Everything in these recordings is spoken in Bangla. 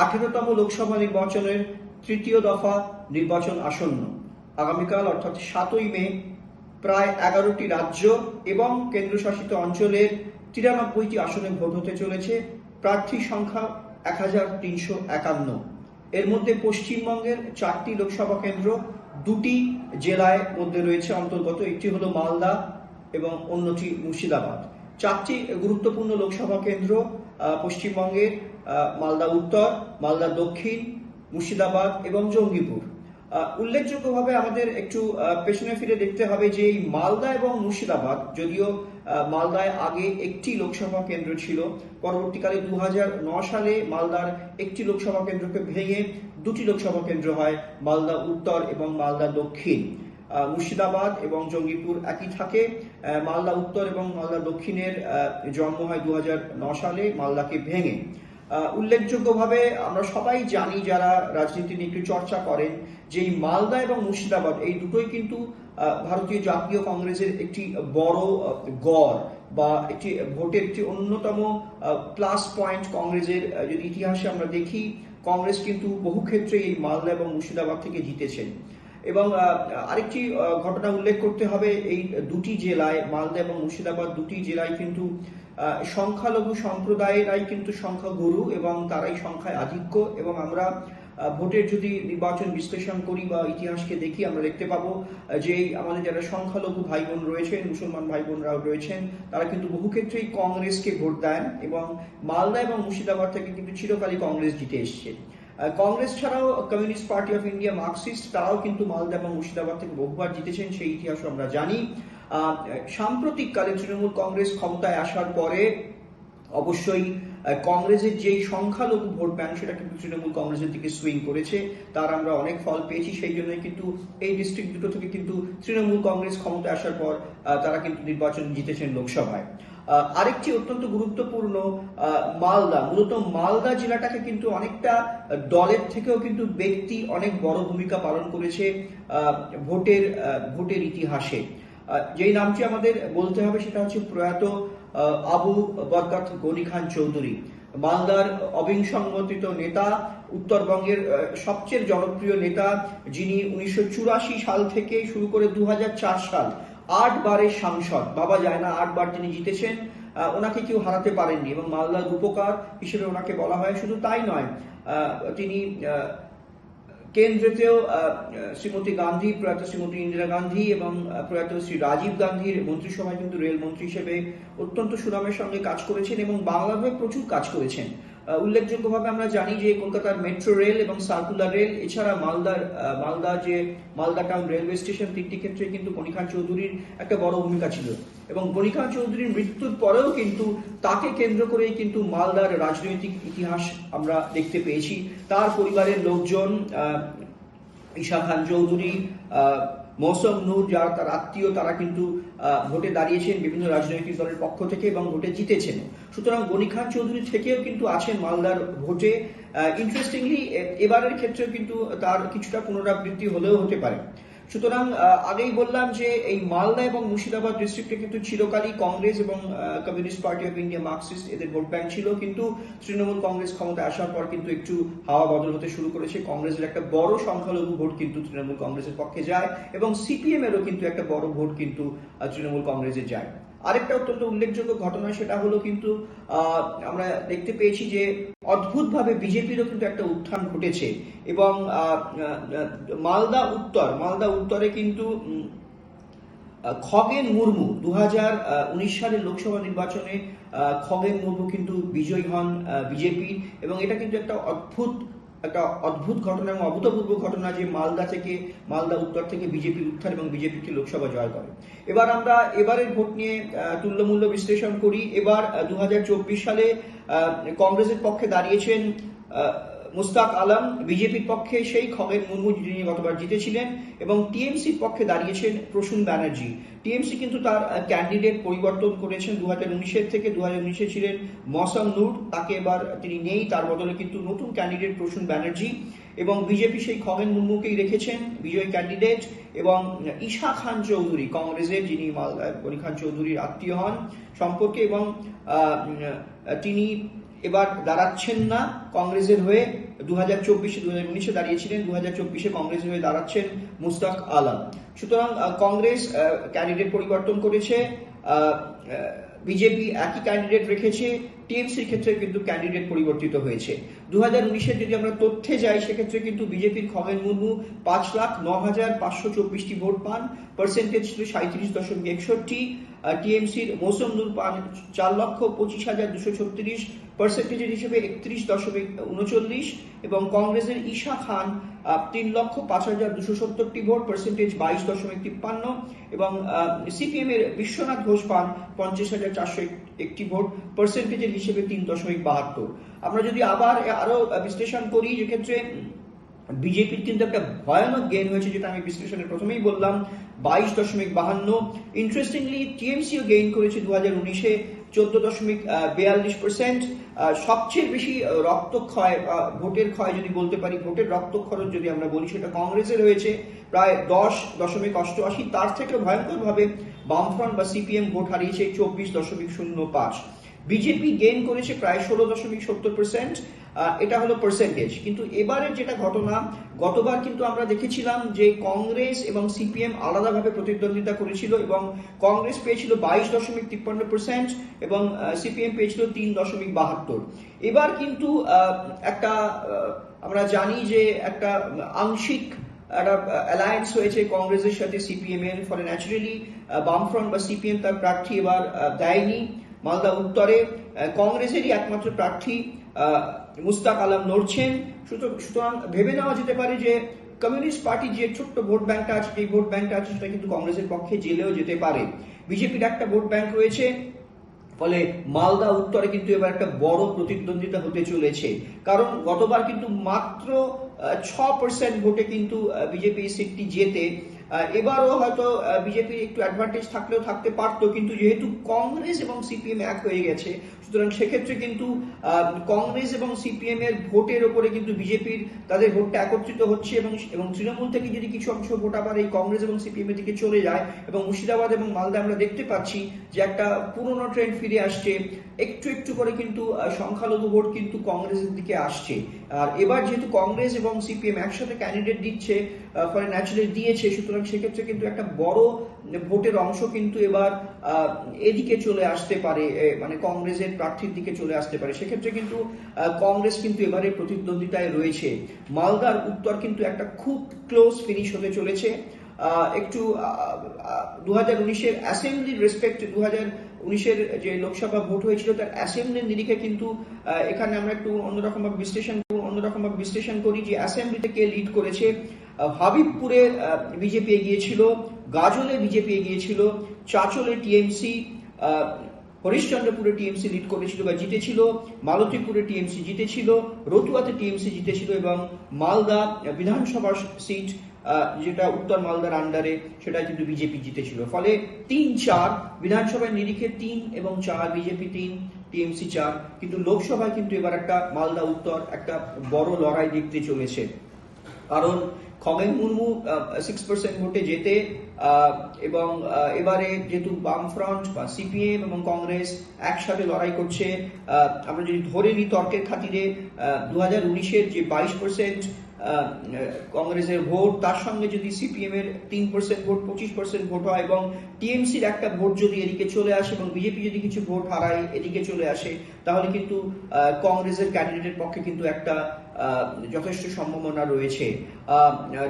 আঠেরোতম লোকসভা নির্বাচনের তৃতীয় দফা নির্বাচন আসন্ন। আগামীকাল, অর্থাৎ সাতই মে, প্রায় এগারোটি রাজ্য এবং কেন্দ্রশাসিত অঞ্চলের তিরানব্বইটি আসনে ভোট হতে চলেছে। প্রার্থীর সংখ্যা এক হাজার তিনশো একান্ন। এর মধ্যে পশ্চিমবঙ্গের চারটি লোকসভা কেন্দ্র, দুটি জেলায় মধ্যে রয়েছে অন্তর্গত। একটি হলো মালদা এবং অন্যটি মুর্শিদাবাদ। চারটি গুরুত্বপূর্ণ লোকসভা কেন্দ্র পশ্চিমবঙ্গের মালদা উত্তর, মালদা দক্ষিণ, মুর্শিদাবাদ এবং জঙ্গিপুর। উল্লেখযোগ্যভাবে আমাদের একটু পেছনে ফিরে দেখতে হবে যে এই মালদা এবং মুর্শিদাবাদ, যদিও মালদায় আগে একটি লোকসভা কেন্দ্র ছিল, পরবর্তীকালে দু সালে মালদার একটি লোকসভা কেন্দ্রকে ভেঙে দুটি লোকসভা কেন্দ্র হয়, মালদা উত্তর এবং মালদা দক্ষিণ। মুর্শিদাবাদ এবং জঙ্গিপুর একই থাকে। মালদা উত্তর এবং মালদা দক্ষিণের জন্ম হয় দু সালে, মালদাকে ভেঙে। উল্লেখযোগ্যভাবে আমরা সবাই জানি যারা রাজনীতি নিয়ে একটু চর্চা করেন যে এই মালদা এবং মুর্শিদাবাদ, এই দুটোই কিন্তু ভারতীয় জাতীয় কংগ্রেসের একটি বড় গড় বা একটি ভোটের একটি অন্যতম প্লাস পয়েন্ট কংগ্রেসের যদি ইতিহাসে আমরা দেখি, কংগ্রেস কিন্তু বহু ক্ষেত্রে এই মালদা এবং মুর্শিদাবাদ থেকে জিতেছেন। এবং আরেকটি ঘটনা উল্লেখ করতে হবে, এই দুটি জেলায়, মালদা এবং মুর্শিদাবাদ দুটি জেলায় কিন্তু সংখ্যালঘু সম্প্রদায়েরাই কিন্তু সংখ্যাগুরু এবং তারাই সংখ্যায় আধিক্য এবং আমরা ভোটের যদি নির্বাচন বিশ্লেষণ করি বা ইতিহাসকে দেখি, আমরা দেখতে পাবো যে আমাদের যারা সংখ্যালঘু ভাই বোন রয়েছেন, মুসলমান ভাই বোনরাও রয়েছেন, তারা কিন্তু বহু ক্ষেত্রেই কংগ্রেসকে ভোট দেন এবং মালদা এবং মুর্শিদাবাদ থেকে কিন্তু চিরকালই কংগ্রেস জিতে এসছে। কংগ্রেস ছাড়াও Communist Party of India Marxist তারাও কিন্তু মালদা এবং মুর্শিদাবাদ থেকে বহুবার জিতেছেন সেই ইতিহাসও আমরা জানি। আহ, সাম্প্রতিককালে তৃণমূল কংগ্রেস ক্ষমতায় আসার পরে অবশ্যই কংগ্রেসের যেই সংখ্যালঘু ভোট ব্যাংক সেটা কিন্তু তৃণমূল কংগ্রেসের দিকে সুইং করেছে। তার আমরা অনেক ফল পেয়েছি সেই জন্যই কিন্তু এই ডিস্ট্রিক্ট দুটো থেকে কিন্তু তৃণমূল কংগ্রেস ক্ষমতায় আসার পর তারা কিন্তু নির্বাচন জিতেছেন লোকসভায়। আরেকটি অত্যন্ত গুরুত্বপূর্ণ মালদা। মূলত মালদা জেলাটাকে কিন্তু অনেকটা দলের থেকেও কিন্তু ব্যক্তি অনেক বড় ভূমিকা পালন করেছে ভোটের ভোটের ইতিহাসে। যেই নামটি আমাদের বলতে হবে সেটা হচ্ছে প্রয়াত আবু বরকাত গনি খান চৌধুরী। মালদার অবিংসংগঠিত নেতা, উত্তরবঙ্গের সবচেয়ে জনপ্রিয় নেতা, যিনি উনিশশো চুরাশি সাল থেকে শুরু করে দু হাজার চার সাল আট বারের সাংসদ। বাবা যায় না আট বার তিনি জিতেছেন। ওনাকে কেউ হারাতে পারেননি এবং মালদার রূপকার হিসেবে ওনাকে বলা হয়। শুধু তাই নয় তিনি কেন্দ্রেতেও শ্রীমতী গান্ধী, প্রয়াত শ্রীমতী ইন্দিরা গান্ধী এবং প্রয়াত শ্রী রাজীব গান্ধীর মন্ত্রিসভায় কিন্তু রেলমন্ত্রী হিসেবে অত্যন্ত সুনামের সঙ্গে কাজ করেছেন এবং বাংলার হয়ে প্রচুর কাজ করেছেন। উল্লেখযোগ্যভাবে আমরা জানি যে কলকাতার মেট্রো রেল এবং সার্কুলার রেল, এছাড়া মালদার মালদা যে মালদা টাউন রেলওয়ে স্টেশন তিনটি ক্ষেত্রে কিন্তু গণিখান চৌধুরীর একটা বড় ভূমিকা ছিল। এবং গণিখান চৌধুরীর মৃত্যুর পরেও কিন্তু তাকে কেন্দ্র করেই কিন্তু মালদার রাজনৈতিক ইতিহাস আমরা দেখতে পেয়েছি। তার পরিবারের লোকজন ঈশা খান চৌধুরী মৌসম নূর, যারা তার আত্মীয়, তারা কিন্তু ভোটে দাঁড়িয়েছেন বিভিন্ন রাজনৈতিক দলের পক্ষ থেকে এবং ভোটে জিতেছেন। সুতরাং গনি খান চৌধুরী থেকেও কিন্তু আছেন মালদার ভোটে। ইন্টারেস্টিংলি এবারের ক্ষেত্রেও কিন্তু তার কিছুটা পুনরাবৃত্তি হলেও হতে পারে। সুতরাং আগেই বললাম যে এই মালদা এবং মুর্শিদাবাদ ডিস্ট্রিক্টে কিন্তু চিরকালই কংগ্রেস এবং communist party of India Marxist এদের ভোট ব্যাংক ছিল। কিন্তু তৃণমূল কংগ্রেস ক্ষমতা আসার পর কিন্তু একটু হাওয়া বদল হতে শুরু করেছে। কংগ্রেসের একটা বড় সংখ্যালঘু ভোট কিন্তু তৃণমূল কংগ্রেসের পক্ষে যায় এবং সিপিএম এরও কিন্তু একটা বড় ভোট কিন্তু তৃণমূল কংগ্রেসে যায়। আরেকটা অত্যন্ত উল্লেখযোগ্য ঘটনা সেটা হলো কিন্তু আমরা দেখতে পেয়েছি যে অদ্ভুতভাবে বিজেপিরও কিন্তু একটা উত্থান ঘটেছে এবং মালদা উত্তর, মালদা উত্তরে কিন্তু খগেন মুর্মু দু সালের লোকসভা নির্বাচনে খগেন মুর্মু কিন্তু বিজয়ী হন বিজেপি এবং এটা কিন্তু একটা অদ্ভুত একটা অদ্ভুত ঘটনা এবং অভূতপূর্ব ঘটনা যে মালদা থেকে, মালদা উত্তর থেকে বিজেপির উত্থান এবং বিজেপিকে লোকসভা জয় করে। এবার আমরা এবারের ভোট নিয়ে তুল্যমূল্য বিশ্লেষণ করি। এবার দু হাজার চব্বিশ সালে কংগ্রেসের পক্ষে দাঁড়িয়েছেন মুস্তাক আলম বিজেপির পক্ষে সেই খগেন মুর্মু যিনি গতবার জিতেছিলেন, এবং টিএমসির পক্ষে দাঁড়িয়েছেন প্রসূন ব্যানার্জি। টিএমসি কিন্তু তার ক্যান্ডিডেট পরিবর্তন করেছেন দু হাজার উনিশের থেকে দু হাজার উনিশে ছিলেন মসম নূর। তাকে এবার তিনি নেই, তার বদলে কিন্তু নতুন ক্যান্ডিডেট প্রসূন ব্যানার্জি। এবং বিজেপি সেই খগেন মুর্মুকেই রেখেছেন বিজয় ক্যান্ডিডেট এবং ঈশা খান চৌধুরী, কংগ্রেসের যিনি গনি খান চৌধুরীর আত্মীয় হন। সম্পর্কে এবং তিনি এবার দাঁড়াচ্ছেন না কংগ্রেসের হয়ে। দু হাজার চব্বিশে দু হাজার উনিশে দাঁড়িয়েছিলেন দু হাজার চব্বিশে কংগ্রেস হয়ে দাঁড়াচ্ছেন মুস্তাক আলম। সুতরাং কংগ্রেস ক্যান্ডিডেট পরিবর্তন করেছে বিজেপি একই ক্যান্ডিডেট রেখেছে টিএমসির ক্ষেত্রে কিন্তু ক্যান্ডিডেট পরিবর্তিত হয়েছে। দু হাজার উনিশের যদি আমরা তথ্যে যাই, সেক্ষেত্রে কিন্তু বিজেপির খগেন মুর্মু পাঁচ লাখ ন হাজার পাঁচশো চব্বিশটি ভোট পান পার্সেন্টেজ ছিল সাঁত্রিশ দশমিক একষট্টি টিএমসির মৌসুম নূর পান চার লক্ষ পঁচিশ হাজার দুশো ছত্রিশ পার্সেন্টেজের হিসেবে একত্রিশ দশমিক উনচল্লিশ, এবং কংগ্রেসের ঈশা খান তিন লক্ষ পাঁচ হাজার দুশো সত্তরটি ভোট পার্সেন্টেজ বাইশ দশমিক তিপ্পান্ন, এবং সিপিএম এর বিশ্বনাথ ঘোষ পান পঞ্চাশ হাজার চারশো একটি ভোট পার্সেন্টেজের হিসেবে তিন দশমিক বাহাত্তর। আমরা যদি আবার আরও বিশ্লেষণ করি, যেক্ষেত্রে বিজেপির কিন্তু একটা ভয়ানক গেন হয়েছে, যেটা আমি বিশ্লেষণের প্রথমেই বললাম, বাইশ দশমিক বাহান্ন। ইন্টারেস্টিংলি টিএমসিও গেইন করেছে দু হাজার উনিশে, চোদ্দ দশমিক বিয়াল্লিশ পার্সেন্ট সবচেয়ে বেশি রক্তক্ষয় ভোটের ক্ষয় যদি বলতে পারি, ভোটের রক্তক্ষরণ যদি আমরা বলি, সেটা কংগ্রেসের হয়েছে। প্রায় দশ দশমিক অষ্টআশি, তার থেকে ভয়ঙ্করভাবে বামফ্রন্ট বা সিপিএম ভোট হারিয়েছে চব্বিশ দশমিক শূন্য পাঁচ। বিজেপি গেইন করেছে প্রায় ষোলো দশমিক সত্তর পার্সেন্ট এটা হলো পার্সেন্টেজ কিন্তু এবারের যেটা ঘটনা, গতবার কিন্তু আমরা দেখেছিলাম যে কংগ্রেস এবং সিপিএম আলাদাভাবে প্রতিদ্বন্দ্বিতা করেছিল এবং কংগ্রেস পেয়েছিল বাইশ দশমিক তিপ্পান্ন পার্সেন্ট এবং সিপিএম পেয়েছিল তিন দশমিক বাহাত্তর। এবার কিন্তু একটা আমরা জানি যে একটা আংশিক একটা অ্যালায়েন্স হয়েছে কংগ্রেসের সাথে সিপিএম এর। ফলে ন্যাচারালি বামফ্রন্ট বা সিপিএম তার প্রার্থী এবার দেয়নি। মালদা উত্তরে কংগ্রেসেরই একমাত্র প্রার্থী মুস্তাক আলম নড়ছেন। সুতরাং ভেবে নেওয়া যেতে পারে যে কমিউনিস্ট পার্টি যে ছোট্ট ভোট ব্যাংকটা আছে যে ভোট ব্যাংকটা আছে, সেটা কিন্তু কংগ্রেসের পক্ষে জেলেও যেতে পারে। বিজেপির একটা ভোট ব্যাংক রয়েছে, ফলে মালদা উত্তরে কিন্তু এবার একটা বড় প্রতিদ্বন্দ্বিতা হতে চলেছে। কারণ গতবার কিন্তু মাত্র ছ পার্সেন্ট ভোটে কিন্তু বিজেপি সিটটি জেতে এবারও হয়তো বিজেপির একটু অ্যাডভান্টেজ থাকলেও থাকতে পারতো, কিন্তু যেহেতু কংগ্রেস এবং সিপিএম এক হয়ে গেছে সুতরাং সেক্ষেত্রে কিন্তু কংগ্রেস এবং সিপিএম এর ভোটের ওপরে কিন্তু বিজেপির তাদের ভোটটা একত্রিত হচ্ছে এবং এবং তৃণমূল থেকে যদি কিছু অংশ ভোট আবার এই কংগ্রেস এবং সিপিএম এর দিকে চলে যায় এবং মুর্শিদাবাদ এবং মালদা আমরা দেখতে পাচ্ছি যে একটা পুরনো ট্রেন্ড ফিরে আসছে, একটু একটু করে কিন্তু সংখ্যালঘু ভোট কিন্তু কংগ্রেসের দিকে আসছে। আর এবার যেহেতু কংগ্রেস এবং সিপিএম একসাথে ক্যান্ডিডেট দিচ্ছে ফলে ন্যাচুরালি দিয়েছে, সুতরাং সেক্ষেত্রে কিন্তু একটা বড় ভোটের অংশ কিন্তু এবার এদিকে চলে আসতে পারে মানে কংগ্রেসের প্রার্থীর দিকে চলে আসতে পারে। সেক্ষেত্রে কিন্তু কংগ্রেস কিন্তু এবারে প্রতিদ্বন্দ্বিতায় রয়েছে। মালদার উত্তর কিন্তু একটা খুব ক্লোজ ফিনিশ হতে চলেছে। একটু দু হাজার উনিশের অ্যাসেম্বলির রেসপেক্ট দু হাজার উনিশের যে লোকসভা ভোট হয়েছিল, তার অ্যাসেম্বলির নিরিখে কিন্তু এখানে আমরা একটু অন্যরকম ভাবে বিশ্লেষণ অন্যরকম ভাবে বিশ্লেষণ করি যে অ্যাসেম্বলিতে কে লিড করেছে। হাবিবপুরে বিজেপি এগিয়েছিল, গাজলে বিজেপি এগিয়েছিল, চাচলে টিএমসি হরিশ্চন্দ্রপুরে টিএমসি লিড করেছিল বা জিতেছিল, মালতীপুরে টিএমসি জিতেছিল, রতুয়াতে টিএমসি জিতেছিল এবং মালদা বিধানসভা সিট যেটা উত্তর মালদার আন্ডারে সেটা কিন্তু বিজেপি জিতেছিল। ফলে তিন চার বিধানসভার নিরিখে তিন এবং চার, বিজেপি তিন, টিএমসি চার, কিন্তু লোকসভায় কিন্তু এবার একটা মালদা উত্তর, একটা বড় লড়াই দেখতে চলেছে। কারণ খগেন মুর্মু সিক্স পার্সেন্ট ভোটে যেতে এবং এবারে যেহেতু বামফ্রন্ট বা সিপিএম এবং কংগ্রেস একসাথে লড়াই করছে আমরা যদি ধরে নিই তর্কের খাতিরে দু হাজার উনিশের যে বাইশ পার্সেন্ট কংগ্রেসের ভোট, তার সঙ্গে যদি সিপিএম এর তিন পার্সেন্ট ভোট, পঁচিশ পার্সেন্ট ভোট হয় এবং টিএমসির একটা ভোট যদি এদিকে চলে আসে এবং বিজেপি যদি কিছু ভোট হারায় এদিকে চলে আসে, তাহলে কিন্তু কংগ্রেসের ক্যান্ডিডেটের পক্ষে কিন্তু একটা যথেষ্ট সম্ভাবনা রয়েছে।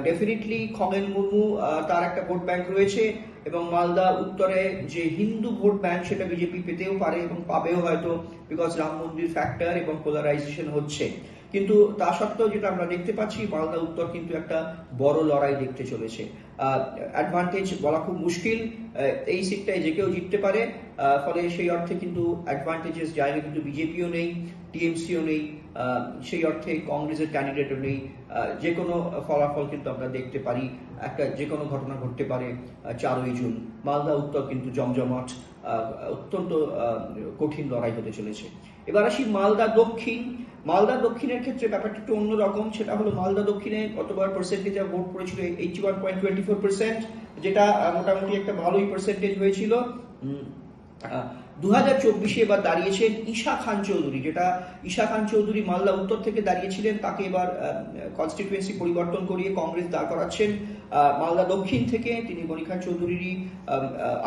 ডেফিনেটলি খগেন মুর্মু তার একটা ভোট ব্যাংক রয়েছে এবং মালদা উত্তরে যে হিন্দু ভোট ব্যাংক সেটা বিজেপি পেতেও পারে এবং পাবেও হয়তো বিকজ রাম মন্দির ফ্যাক্টর এবং পোলারাইজেশন হচ্ছে। কিন্তু তা সত্ত্বেও যেটা আমরা দেখতে পাচ্ছি, মালদা, উত্তর কিন্তু একটা বড় লড়াই দেখতে চলেছে। অ্যাডভান্টেজ বলা খুব মুশকিল। এই সিটটায় যে কেউ জিততে পারে ফলে সেই অর্থে কিন্তু অ্যাডভান্টেজেস জায়গা কিন্তু বিজেপিও নেই, টিএমসিও নেই সেই অর্থে কংগ্রেসের ক্যান্ডিডেটও নেই। যে কোনো ফলাফল কিন্তু আমরা দেখতে পারি। একটা যে কোনো ঘটনা ঘটতে পারে চারই জুন। মালদা, উত্তর কিন্তু জমজমাট অত্যন্ত কঠিন লড়াই হতে চলেছে। এবার আসি মালদা দক্ষিণ। মালদা দক্ষিণের ক্ষেত্রে ব্যাপারটা একটু অন্যরকম, সেটা হলো মালদা দক্ষিণে গতবার পার্সেন্টেজ ভোট পড়েছিল eighty one point twenty four percent যেটা মোটামুটি একটা ভালোই পার্সেন্টেজ হয়েছিল। দু হাজার চব্বিশে এবার দাঁড়িয়েছেন ঈশা খান চৌধুরী, যেটা ঈশা খান চৌধুরী মালদা উত্তর থেকে দাঁড়িয়েছিলেন, তাকে এবার কনস্টিটিউয়েন্সি পরিবর্তন করিয়ে কংগ্রেস দাঁড় করাচ্ছেন। মালদা দক্ষিণ থেকে তিনি খান চৌধুরীরই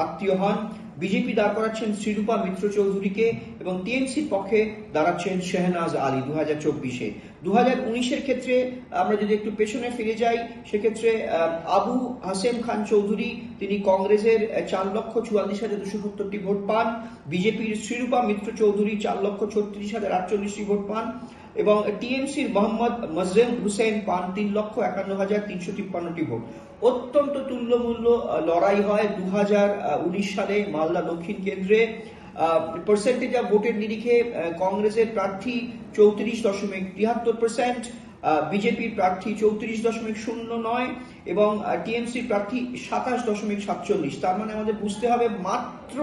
আত্মীয় হন। বিজেপি দাঁড় করাচ্ছেন শ্রীরূপা মিত্র চৌধুরীকে এবং টিএমসির পক্ষে দাঁড়াচ্ছেন শেহনাজ আলী দু হাজার চব্বিশে। দু হাজার উনিশের ক্ষেত্রে আমরা যদি একটু পেছনে ফিরে যাই, সেক্ষেত্রে আবু হাসেম খান চৌধুরী, তিনি কংগ্রেসের চার লক্ষ চুয়াল্লিশ হাজার দুশো সত্তরটি ভোট পান। বিজেপির শ্রীরূপা মিত্র চৌধুরী চার লক্ষ ছত্রিশ হাজার আটচল্লিশটি ভোট পান। এবং টিএমসির মোহাম্মদ মজরেম হুসেন পান তিন লক্ষ একান্ন হাজার তিনশো তিপ্পান্নটি ভোট। অত্যন্ত তুল্যমূল্য লড়াই হয় দু হাজার উনিশ সালে মালদা দক্ষিণ কেন্দ্রে। পার্সেন্টেজ অফ ভোটের নিরিখে কংগ্রেসের প্রার্থী চৌত্রিশ দশমিক তিয়াত্তর পার্সেন্ট বিজেপির প্রার্থী চৌত্রিশ দশমিক শূন্য নয় এবং টিএমসির প্রার্থী সাতাশ দশমিক সাতচল্লিশ। তার মানে আমাদের বুঝতে হবে মাত্র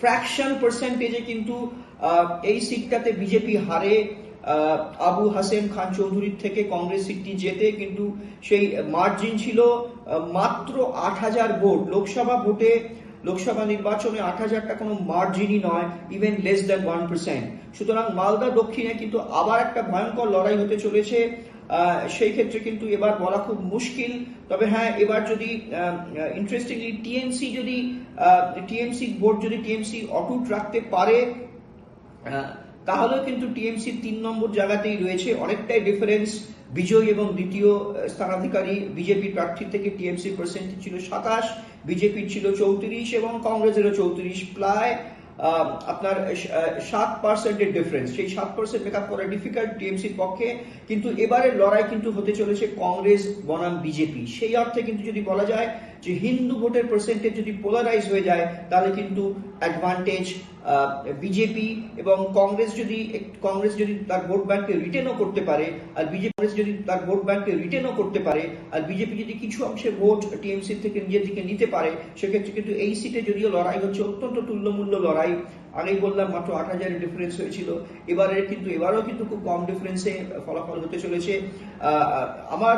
ফ্র্যাকশন পার্সেন্টেজে কিন্তু এই সিটটাতে বিজেপি হারে আবু হাসেম খান চৌধুরীর থেকে কংগ্রেস সিটটি জেতে কিন্তু সেই মার্জিন ছিল মাত্র আট হাজার ভোট। লোকসভা ভোটে, লোকসভা নির্বাচনে আট হাজারটা কোনো মার্জিনই নয় even less than one percent সুতরাং মালদা দক্ষিণে কিন্তু আবার একটা ভয়ঙ্কর লড়াই হতে চলেছে সেই ক্ষেত্রে কিন্তু এবার বলা খুব মুশকিল। তবে হ্যাঁ এবার যদি ইন্টারেস্টিংলি টিএমসি যদি টিএমসি ভোট যদি টিএমসি অটুট রাখতে পারে তাহলেও কিন্তু টিএমসি তিন নম্বর জায়গাতেই রয়েছে। অনেকটাই ডিফারেন্স বিজয় এবং দ্বিতীয় স্থানাধিকারী বিজেপি প্রার্থী থেকে টিএমসি পার্সেন্টেজ ছিল সাতাশ বিজেপির ছিল চৌত্রিশ এবং কংগ্রেসেরও চৌত্রিশ। প্রায় আপনার সাত পার্সেন্টের ডিফারেন্স সেই সাত পার্সেন্ট মেকআপ করা ডিফিকাল্ট টিএমসির পক্ষে। কিন্তু এবারের লড়াই কিন্তু হতে চলেছে কংগ্রেস বনাম বিজেপি। সেই অর্থে কিন্তু যদি বলা যায় যে হিন্দু ভোটের পার্সেন্টেজ যদি পোলারাইজ হয়ে যায়, তাহলে কিন্তু অ্যাডভান্টেজ বিজেপি এবং কংগ্রেস যদি কংগ্রেস যদি তার ভোট ব্যাংকে রিটেনও করতে পারে, আর বিজেপি যদি তার ভোট ব্যাংকে রিটেনও করতে পারে, আর বিজেপি যদি কিছু অংশে ভোট টিএমসি থেকে নিজের দিকে নিতে পারে, সেক্ষেত্রে কিন্তু এই সিটে যদিও লড়াই হচ্ছে অত্যন্ত তুল্যমূল্য লড়াই আগেই বললাম মাত্র আট হাজারের ডিফারেন্স হয়েছিল। এবারে কিন্তু, এবারেও কিন্তু খুব কম ডিফারেন্সে ফলাফল হতে চলেছে। আমার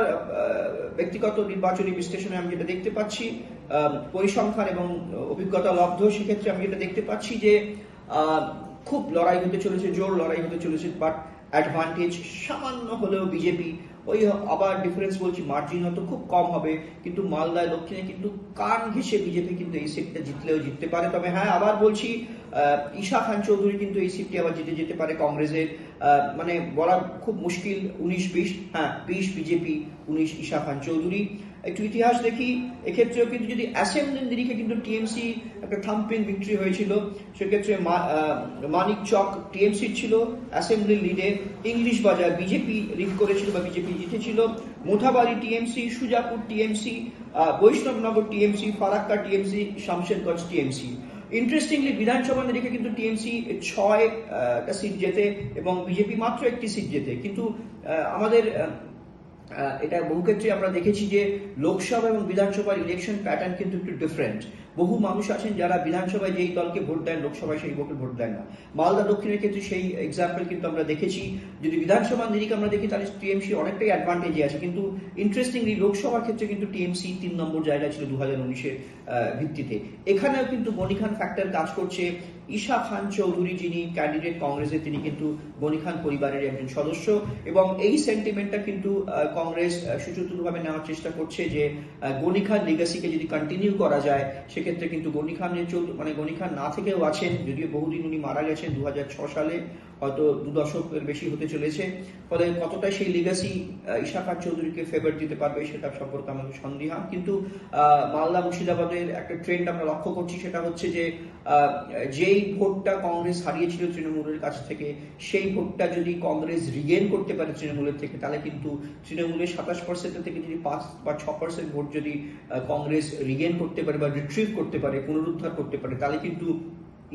ব্যক্তিগত নির্বাচনী বিশ্লেষণে আমি যেটা দেখতে পাচ্ছি পরিসংখ্যান এবং অভিজ্ঞতা লব্ধ, সেক্ষেত্রে আমি যেটা দেখতে পাচ্ছি যে খুব লড়াই হতে চলেছে, জোর লড়াই হতে চলেছে বাট অ্যাডভান্টেজ সামান্য হলেও বিজেপি ওই আবার ডিফারেন্স বলছি মার্জিন হয়তো খুব কম হবে, কিন্তু মালদায়, দক্ষিণে কিন্তু কান ঘেসে বিজেপি কিন্তু এই সিটটা জিতলেও জিততে পারে। তবে হ্যাঁ আবার বলছি ঈশা খান চৌধুরী কিন্তু এই সিটটি আবার জিতে যেতে পারে কংগ্রেসের। মানে বলা খুব মুশকিল, উনিশ বিশ হ্যাঁ বিশ বিজেপি, উনিশ ঈশা খান চৌধুরী। একটু ইতিহাস দেখি, এক্ষেত্রেও কিন্তু যদি অ্যাসেম্বলির নিরিখে কিন্তু টিএমসি একটা থাম্পিং ভিক্টরি হয়েছিল, সেক্ষেত্রে মানিক চক টিএমসি ছিল অ্যাসেম্বলির লিডে ইংলিশ বাজার বিজেপি লিড করেছিল বা বিজেপি জিতেছিল, Mothabari TMC, Sujapur TMC Baishnabnagar TMC, Farakka TMC, Samserganj TMC. Interestingly বিধানসভা নিরিখে কিন্তু টিএমসি ছয় সিট জেতে এবং বিজেপি মাত্র একটি সিট জেতে। কিন্তু আমাদের এটা বহু ক্ষেত্রে আমরা দেখেছি যে লোকসভা এবং বিধানসভার ইলেকশন প্যাটার্ন কিন্তু একটু ডিফারেন্ট বহু মানুষ আছেন যারা বিধানসভায় যেই দলকে ভোট দেন, লোকসভায় সেই ভোটে ভোট দেন না। মালদা দক্ষিণের ক্ষেত্রে সেই এক্সাম্পল কিন্তু আমরা দেখেছি। যদি বিধানসভার নিরিখ আমরা দেখি, তাহলে টিএমসি অনেকটাই অ্যাডভান্টেজে আছে। কিন্তু ইন্টারেস্টিংলি লোকসভার ক্ষেত্রে কিন্তু টিএমসি তিন নম্বর জায়গা ছিল দু হাজার উনিশের ভিত্তিতে। এখানেও কিন্তু গনি খান ফ্যাক্টর কাজ করছে। ঈশা খান চৌধুরী যিনি ক্যান্ডিডেট কংগ্রেসের তিনি কিন্তু গনি খান পরিবারের একজন সদস্য এবং এই সেন্টিমেন্টটা কিন্তু কংগ্রেস সুচতুরভাবে নেওয়ার চেষ্টা করছে যে গনি খান লিগাসিকে যদি কন্টিনিউ করা যায়, সেক্ষেত্রে কিন্তু গনি খান চৌধুরী মানে গনি খান না থেকেও আছেন, যদিও বহুদিন উনি মারা গেছেন দু সালে হয়তো দু দশকের বেশি হতে চলেছে। ফলে কতটা সেই লিগাসি ঈশা চৌধুরীকে ফেভার দিতে পারবে সেটা সম্পর্কে আমাদের সন্দেহান কিন্তু মালদা মুর্শিদাবাদের একটা ট্রেন্ড আমরা লক্ষ্য করছি, সেটা হচ্ছে যে যেই ভোটটা কংগ্রেস হারিয়েছিল তৃণমূলের কাছ থেকে, সেই ভোটটা যদি কংগ্রেস রিগেন করতে পারে তৃণমূলের থেকে, তাহলে কিন্তু তৃণমূলের সাতাশ পার্সেন্টের থেকে যদি পাঁচ বা ছ পার্সেন্ট ভোট যদি কংগ্রেস রিগেন করতে পারে বা রিট্রিভ করতে পারে, পুনরুদ্ধার করতে পারে, তাহলে কিন্তু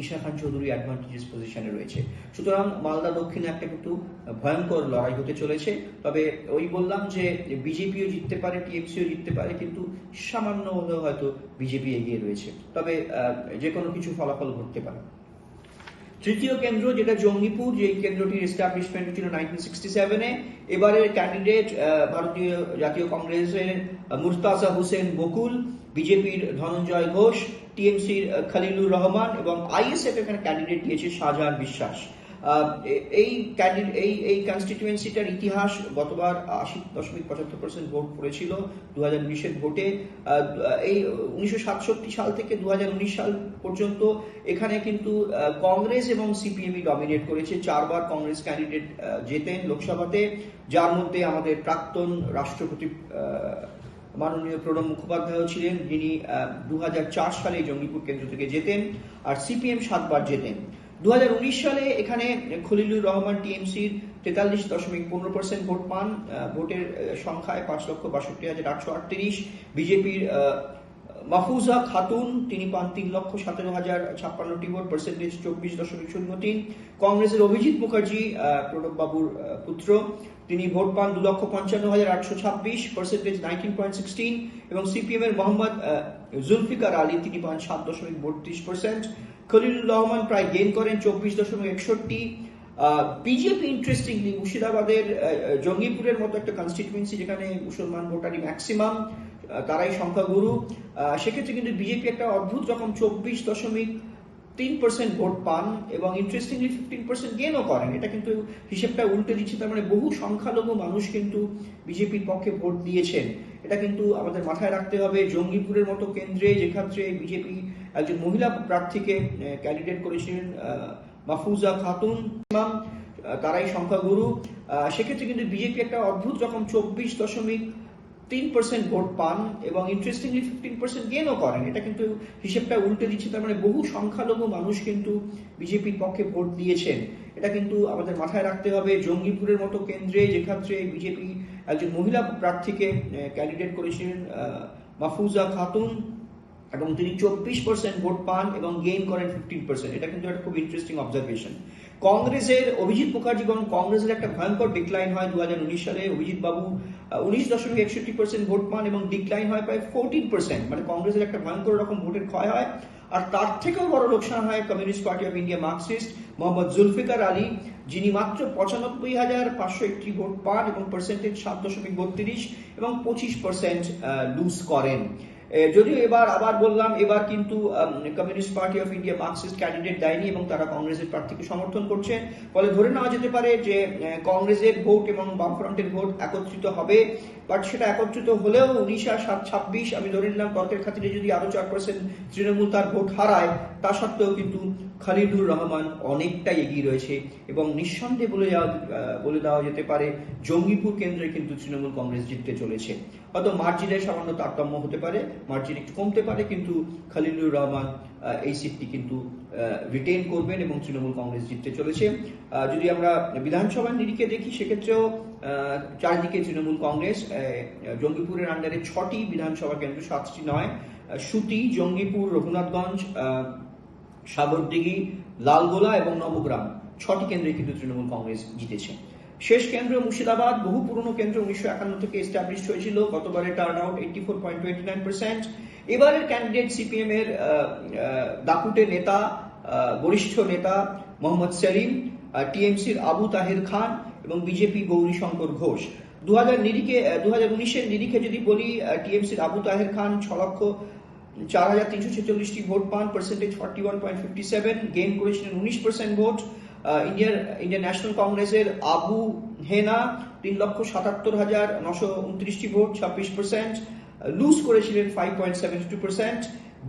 ঈশা খান চৌধুরী অ্যাডভান্টেজেস পজিশনে রয়েছে। সুতরাং মালদা দক্ষিণে একটা কিন্তু ভয়ঙ্কর লড়াই হতে চলেছে। তবে ওই বললাম যে বিজেপিও জিততে পারে, টিএমসিও জিততে পারে, কিন্তু সামান্য হলেও হয়তো বিজেপি এগিয়ে রয়েছে। তবে যে কোনো কিছু ফলাফল ঘটতে পারে। তৃতীয় কেন্দ্র যেটা জঙ্গিপুর যে কেন্দ্রটির এস্টাবলিশমেন্ট ছিল নাইনটিন সিক্সটি সেভেনে এবারের ক্যান্ডিডেট ভারতীয় জাতীয় কংগ্রেসের মুস্তাজা হোসেন বকুল। বিজেপির ধনঞ্জয় ঘোষ, টিএমসির খালিলুর রহমান এবং আইএসএফ এখানে ক্যান্ডিডেট দিয়েছে শাহজাহান বিশ্বাস। এই এই এই কনস্টিটিউয়েন্সিটার ইতিহাস গতবার আশি দশমিক পঁচাত্তর পার্সেন্ট ভোট পড়েছিল দু হাজার উনিশের ভোটে। এই উনিশশো সাতষট্টি সাল থেকে দু হাজার উনিশ সাল পর্যন্ত এখানে কিন্তু কংগ্রেস এবং সিপিএমই ডমিনেট করেছে। চারবার কংগ্রেস ক্যান্ডিডেট জেতেন লোকসভাতে। যার মধ্যে আমাদের প্রাক্তন রাষ্ট্রপতি মাননীয় প্রণব মুখোপাধ্যায় ছিলেন। যিনি দু হাজার চার সালে জঙ্গিপুর কেন্দ্র থেকে যেতেন আর সিপিএম সাতবার জেতেন। দু সালে এখানে খলিলুর রহমান টিএমসির তেতাল্লিশ দশমিক পনেরো পার্সেন্ট ভোট পান। ভোটের সংখ্যায় পাঁচ লক্ষ বাষট্টি হাজার আটশো আটত্রিশ। বিজেপির মাহফুজা খাতুন, তিনি পান তিন লক্ষ সতেরো হাজার ছাপ্পান্নটি ভোট পার্সেন্টেজ চব্বিশ দশমিক শূন্য তিন। কংগ্রেসের অভিজিৎ মুখার্জি প্রণব বাবুর পুত্র। তিনি ভোট পান দু লক্ষ পঞ্চান্ন হাজার আটশো ছাব্বিশ পার্সেন্টেজ নাইনটিন পয়েন্ট সিক্সটিন এবং সিপিএম এর মোহাম্মদ জুলফিকার আলী, তিনি পান সাত দশমিক বত্রিশ পার্সেন্ট খলিলুর রহমান প্রায় গেইন করেন চব্বিশ দশমিক একষট্টি। বিজেপি ইন্টারেস্টিংলি মুর্শিদাবাদের জঙ্গিপুরের মতো একটা কনস্টিটুয়েন্সি যেখানে মুসলমান ভোটারই ম্যাক্সিমাম তারাই সংখ্যাগুরু। সেক্ষেত্রে কিন্তু বিজেপি একটা অদ্ভুত রকম চব্বিশ দশমিক তিন পার্সেন্ট ভোট পান এবং ইন্টারেস্টিংলি ফিফটিন পার্সেন্ট গেনও করেন। এটা কিন্তু হিসেবটা উল্টে দিচ্ছে, তার মানে বহু সংখ্যালঘু মানুষ কিন্তু বিজেপির পক্ষে ভোট দিয়েছেন। এটা কিন্তু আমাদের মাথায় রাখতে হবে, জঙ্গিপুরের মতো কেন্দ্রে যেক্ষেত্রে বিজেপি একজন মহিলা প্রার্থীকে ক্যান্ডিডেট করেছিলেন মাহফুজা খাতুন। তারাই সংখ্যাগুরু। সেক্ষেত্রে কিন্তু বিজেপি একটা অদ্ভুত রকম চব্বিশ দশমিক তিন পার্সেন্ট ভোট পান এবং ইন্টারেস্টিংলি ফিফটিন পার্সেন্ট গেনও করেন। এটা কিন্তু হিসেবটা উল্টে দিচ্ছে, তার মানে বহু সংখ্যালঘু মানুষ কিন্তু বিজেপির পক্ষে ভোট দিয়েছেন। এটা কিন্তু আমাদের মাথায় রাখতে হবে, জঙ্গিপুরের মতো কেন্দ্রে যেক্ষেত্রে বিজেপি একজন মহিলা প্রার্থীকে ক্যান্ডিডেট করেছিলেন মাহফুজা খাতুন এবং তিনি চব্বিশ পার্সেন্ট ভোট পান এবং গেইন করেন ফিফটিন পার্সেন্ট এটা কিন্তু একটা খুব ইন্টারেস্টিং অবজারভেশন কংগ্রেসের, অভিজিৎ মুখার্জি এবং কংগ্রেসের একটা ভয়ঙ্কর ডিক্লাইন হয় দুহাজার উনিশ সালে। অভিজিৎ বাবু উনিশ দশমিক একষট্টি পার্সেন্ট ভোট পান এবং ডিক্লাইন হয় প্রায় ফোরটিন পার্সেন্ট মানে কংগ্রেসের একটা ভয়ঙ্কর রকম ভোটের ক্ষয় হয়। আর তার থেকেও বড় লোকসান হয় Communist Party of India Marxist Mohammad Zulfikar Ali, যিনি মাত্র পঁচানব্বই হাজার পাঁচশো একটি ভোট পান এবং পার্সেন্টেজ সাত দশমিক বত্রিশ এবং পঁচিশ পার্সেন্ট লুজ করেন। যদিও এবার আবার বললাম, এবার কিন্তু Communist Party of India Marxist candidate দেয়নি এবং তারা কংগ্রেসের প্রার্থীকে সমর্থন করছে। ফলে ধরে নেওয়া যেতে পারে যে কংগ্রেসের ভোট এবং বামফ্রন্টের ভোট একত্রিত হবে, বাট সেটা একত্রিত হলেও উনিশা সাত ছাব্বিশ, আমি ধরে নিলাম, তর্কের খাতিরে যদি আরও চার পার্সেন্ট তৃণমূল তার ভোট হারায়, তা সত্ত্বেও কিন্তু খালিদুর রহমান অনেকটাই এগিয়ে রয়েছে এবং নিঃসন্দেহে বলে বলে দেওয়া যেতে পারে, জঙ্গিপুর কেন্দ্রে কিন্তু তৃণমূল কংগ্রেস জিততে চলেছে। হয়তো মার্জিনের সামান্য তারতম্য হতে পারে, মার্জিন একটু কমতে পারে, কিন্তু খালিলুর রহমান এই সিটটি কিন্তু রিটেন করবেন এবং তৃণমূল কংগ্রেস জিততে চলেছে। যদি আমরা বিধানসভার নিরিখে দেখি, সেক্ষেত্রেও চারদিকে তৃণমূল কংগ্রেস জঙ্গিপুরের আন্ডারে ছটি বিধানসভা কেন্দ্র, সাতটি নয় সুতি, জঙ্গিপুর, রঘুনাথগঞ্জ সাগরদিঘি লালগোলা এবং নবগ্রাম। ছটি কেন্দ্রে কিন্তু তৃণমূল কংগ্রেস জিতেছে। শেষ কেন্দ্র মুর্শিদাবাদ, বহু পুরনো কেন্দ্র উনিশশো একান্ন থেকে এস্টাবলিশ হয়েছিল। গতবারের turnout eighty four point twenty nine percent এবারের ক্যান্ডিডেট সিপিএম এর দাপুটে নেতা বরিষ্ঠ নেতা মোহাম্মদ সেলিম টিএমসির আবু তাহের খান এবং বিজেপি গৌরী শঙ্কর ঘোষ। দু হাজার নিরিখে দু হাজার উনিশের নিরিখে যদি বলি টিএমসির আবু তাহের খান ছ লক্ষ চার হাজার তিনশো ছেচল্লিশটি ভোট পান percentage forty one point fifty seven gain করেছিলেন উনিশ পার্সেন্ট ভোট। ইন্ডিয়ার ইন্ডিয়ান ন্যাশনাল কংগ্রেসের আবু হেনা তিন লক্ষ সাতাত্তর হাজার নশো উনত্রিশটি ভোট, ছাব্বিশ পার্সেন্ট লুজ করেছিলেন five point seventy two percent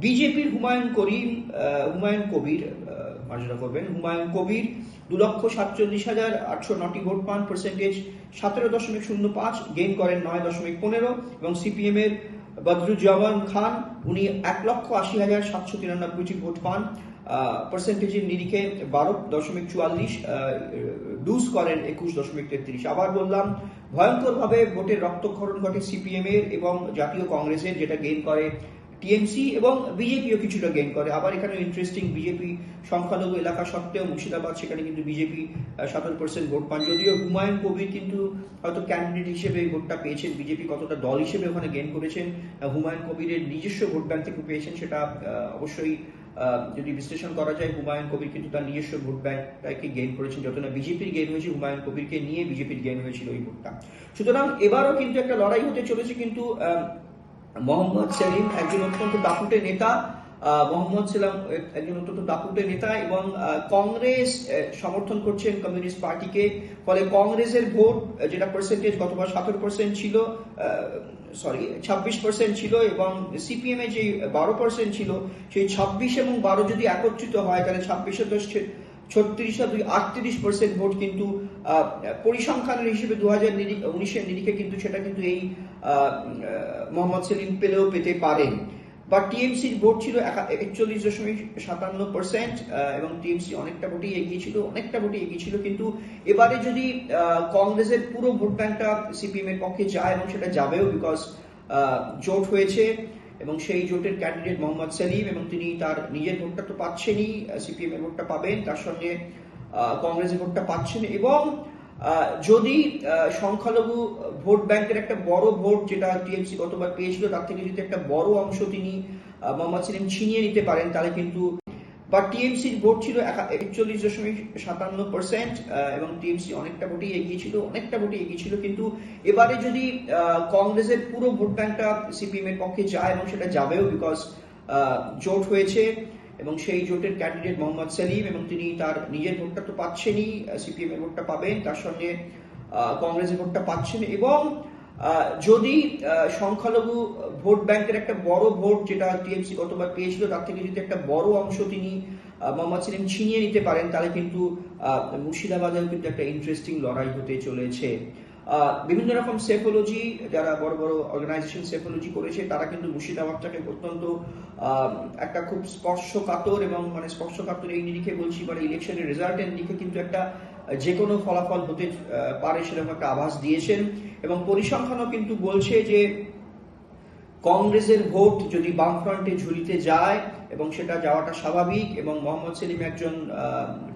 বিজেপির হুমায়ুন করিম হুমায়ুন কবির মার্জনা করবেন, হুমায়ুন কবির দু লক্ষ সাতচল্লিশ হাজার আটশো নটি ভোট পান পার্সেন্টেজ সতেরো দশমিক শূন্য পাঁচ গেইন করেন নয় দশমিক পনেরো এবং সিপিএম এর বদরুজ্জামান খান, উনি এক লক্ষ আশি হাজার সাতশো তিরানব্বইটি ভোট পান। পার্সেন্টেজের নিরিখে বারো দশমিক চুয়াল্লিশ ডুজ করেন একুশ দশমিক তেত্রিশ। আবার বললাম, ভয়ঙ্করভাবে ভোটের রক্তক্ষরণ ঘটে সিপিএম এর এবং জাতীয় কংগ্রেসের, যেটা গেইন করে টিএমসি এবং বিজেপিও কিছুটা গেইন করে। আবার এখানে ইন্টারেস্টিং বিজেপি সংখ্যালঘু এলাকা সত্ত্বেও মুর্শিদাবাদ, সেখানে কিন্তু বিজেপি সাতান্ন পার্সেন্ট ভোট পান। যদিও হুমায়ুন কবির কিন্তু হয়তো ক্যান্ডিডেট হিসেবে ভোটটা পেয়েছেন। বিজেপি কতটা দল হিসেবে ওখানে গেইন করেছেন হুমায়ুন কবিরের নিজস্ব ভোট ব্যাংক থেকে পেয়েছেন সেটা অবশ্যই যদি বিশ্লেষণ করা যায়, হুমায়ুন কবির কিন্তু তার নিজস্ব ভোট ব্যাংকটাকে গেইন করেছেন। যত না বিজেপির গেইন হয়েছে, হুমায়ুন কবিরকে নিয়ে বিজেপির গেইন হয়েছিল ওই ভোটটা সুতরাং এবারও কিন্তু একটা লড়াই হতে চলেছে কিন্তু মোহাম্মদ সেলিম একজন অত্যন্ত দাপুটে নেতা মোহাম্মদ সেলাম একজন অত্যন্ত দাপুটে নেতা এবং কংগ্রেস সমর্থন করছেন কমিউনিস্ট পার্টিকে। ফলে কংগ্রেসের ভোট যেটা পার্সেন্টেজ গতবার সতেরো পার্সেন্ট ছিল সরি ছাব্বিশ পার্সেন্ট ছিল এবং সিপিএম যে বারো পার্সেন্ট ছিল, সেই ছাব্বিশ এবং বারো যদি একত্রিত হয়, তাহলে ছাব্বিশে দশ ছত্রিশ দুই আটত্রিশ পার্সেন্ট ভোট কিন্তু পরিসংখ্যানের হিসেবে দু হাজার উনিশের নিরিখে কিন্তু সেটা কিন্তু এই মোহাম্মদ সেলিম পেলেও পেতে পারেন। বা টিএমসির ভোট ছিল একচল্লিশ দশমিক সাতান্ন পার্সেন্ট এবং টিএমসি অনেকটা ভোটেই এগিয়ে ছিল, অনেকটা ভোটে এগিয়ে ছিল, কিন্তু এবারে যদি কংগ্রেসের পুরো ভোট ব্যাংকটা সিপিএম এর পক্ষে যায় এবং সেটা যাবেও বিকজ জোট হয়েছে এবং সেই জোটের ক্যান্ডিডেট মোহাম্মদ সেলিম এবং তিনি তার নিজের ভোটটা তো পাচ্ছেনই সিপিএম এর ভোটটা পাবেন, তার সঙ্গে কংগ্রেসের ভোটটা পাচ্ছেন এবং যদি সংখ্যালঘু ভোট ব্যাংকের একটা বড় ভোট যেটা টিএমসি গতবার পেয়েছিল, তার থেকে যদি একটা বড় অংশ তিনি মোহাম্মদ সেলিম ছিনিয়ে নিতে পারেন, তাহলে কিন্তু বা টিএমসির ভোট ছিল একচল্লিশ দশমিক সাতান্ন পার্সেন্ট এবং টিএমসি অনেকটা ভোটই এগিয়ে ছিল, অনেকটা ভোটে এগিয়ে ছিল, কিন্তু এবারে যদি কংগ্রেসের পুরো ভোট ব্যাংকটা সিপিএম এর পক্ষে যায় এবং সেটা যাবেও বিকজ জোট হয়েছে এবং সেই জোটের ক্যান্ডিডেট মোহাম্মদ সেলিম এবং তিনি তার নিজের ভোটটা তো পাচ্ছেনই সিপিএম এর ভোটটা পাবেন, তার সঙ্গে কংগ্রেসের ভোটটা পাচ্ছেন এবং যদি সংখ্যালঘু ভোট ব্যাংকের একটা বড় ভোট যেটা টিএমসি গতবার পেয়েছিল, তার থেকে যদি একটা বড় অংশ তিনি মোহাম্মদ সেলিম ছিনিয়ে নিতে পারেন, তাহলে কিন্তু মুর্শিদাবাদেও কিন্তু একটা ইন্টারেস্টিং লড়াই হতে চলেছে। বিভিন্ন রকম সেফোলজি, যারা বড় বড় অর্গানাইজেশন সেফোলজি করেছে, তারা কিন্তু মুর্শিদাবাদটাকে অত্যন্ত একটা খুব স্পর্শকাতর এবং মানে স্পর্শকাতর এই নিরিখে বলছি মানে ইলেকশনের রেজাল্টের নিরিখে কিন্তু একটা যে কোনো ফলাফল হতে পারে সেরকম একটা আভাস দিয়েছেন এবং পরিসংখ্যানও কিন্তু বলছে যে কংগ্রেসের ভোট যদি বামফ্রন্টে ঝুলিতে যায় এবং সেটা যাওয়াটা স্বাভাবিক এবং মোহাম্মদ সেলিম একজন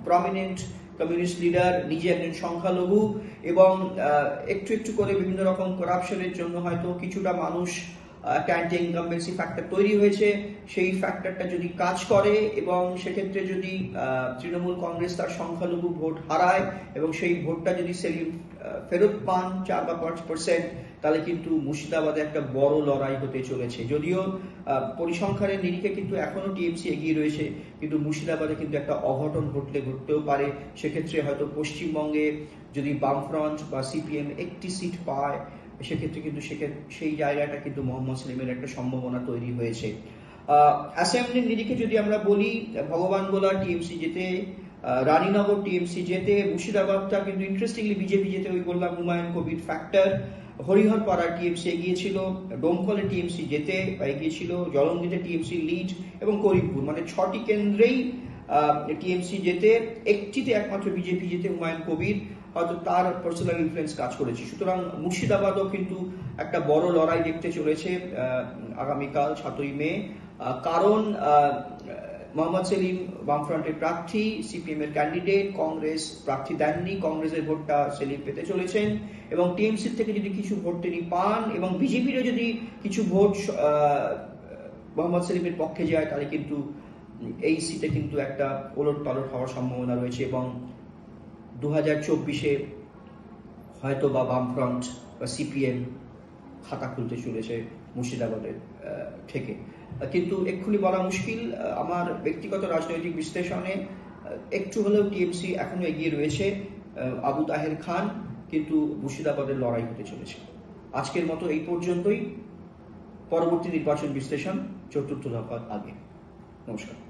প্রমিনেন্ট কমিউনিস্ট লিডার নিজে একজন সংখ্যালঘু এবং একটু একটু করে বিভিন্ন রকম করাপশনের জন্য হয়তো কিছুটা মানুষ একটা অ্যান্টি ইনকামবেন্সি ফ্যাক্টর তৈরি হয়েছে, সেই ফ্যাক্টরটা যদি কাজ করে এবং সেক্ষেত্রে যদি তৃণমূল কংগ্রেস তার সংখ্যালঘু ভোট হারায় এবং সেই ভোটটা যদি সেলিম ফেরত পান চার বা পাঁচ পার্সেন্ট তাহলে কিন্তু মুর্শিদাবাদে একটা বড় লড়াই হতে চলেছে। যদিও পরিসংখ্যানের নিরিখে কিন্তু এখনও টিএমসি এগিয়ে রয়েছে, কিন্তু মুর্শিদাবাদে কিন্তু একটা অঘটন ঘটলে ঘটতেও পারে। সেক্ষেত্রে হয়তো পশ্চিমবঙ্গে যদি বামফ্রন্ট বা সিপিএম একটি সিট পায় সেক্ষেত্রে কিন্তু সেই জায়গাটা কিন্তু মোহাম্মদ সেলিমের একটা সম্ভাবনা তৈরি হয়েছে। অ্যাসেম্বলির নিরিখে যদি আমরা বলি, ভগবান গোলা টিএমসি যেতে রানীনগর টিএমসি যেতে, মুর্শিদাবাদটা কিন্তু ইন্টারেস্টিংলি বিজেপি যেতে ওই বললাম হুমায়ুন কবির ফ্যাক্টর হরিহরপাড়া টিএমসি এগিয়েছিল, ডোমকলে টিএমসি যেতে এগিয়েছিল, জলঙ্গিতে টিএমসি লিড এবং করিমপুর। মানে ছটি কেন্দ্রেই টিএমসি যেতে, একটিতে একমাত্র বিজেপি যেতে হুমায়ুন কবির। হয়তো তার পার্সোনাল ইনফ্লুয়েন্স কাজ করেছে। সুতরাং মুর্শিদাবাদও কিন্তু একটা বড় লড়াই দেখতে চলেছে আগামীকাল সাতই মে। কারণ মোহাম্মদ সেলিম বামফ্রন্টের প্রার্থী, সিপিএম এর ক্যান্ডিডেট কংগ্রেস প্রার্থী দেননি, কংগ্রেসের ভোটটা সেলিম পেতে চলেছেন এবং টিএমসির থেকে যদি কিছু ভোট তিনি পান এবং বিজেপিরও যদি কিছু ভোট মোহাম্মদ সেলিমের পক্ষে যায়, তাহলে কিন্তু এই সিটে কিন্তু একটা ওলট পালট হওয়ার সম্ভাবনা রয়েছে এবং দু হাজার চব্বিশে হয়তো বা বামফ্রন্ট বা সিপিএম খাতা খুলতে চলেছে মুর্শিদাবাদের থেকে। কিন্তু এক্ষুনি বলা মুশকিল আমার ব্যক্তিগত রাজনৈতিক বিশ্লেষণে একটু হলেও টিএমসি এখনও এগিয়ে রয়েছে আবু তাহের খান, কিন্তু মুর্শিদাবাদের লড়াই হতে চলেছে। আজকের মতো এই পর্যন্তই। পরবর্তী নির্বাচন বিশ্লেষণ চতুর্থ দফার আগে। নমস্কার।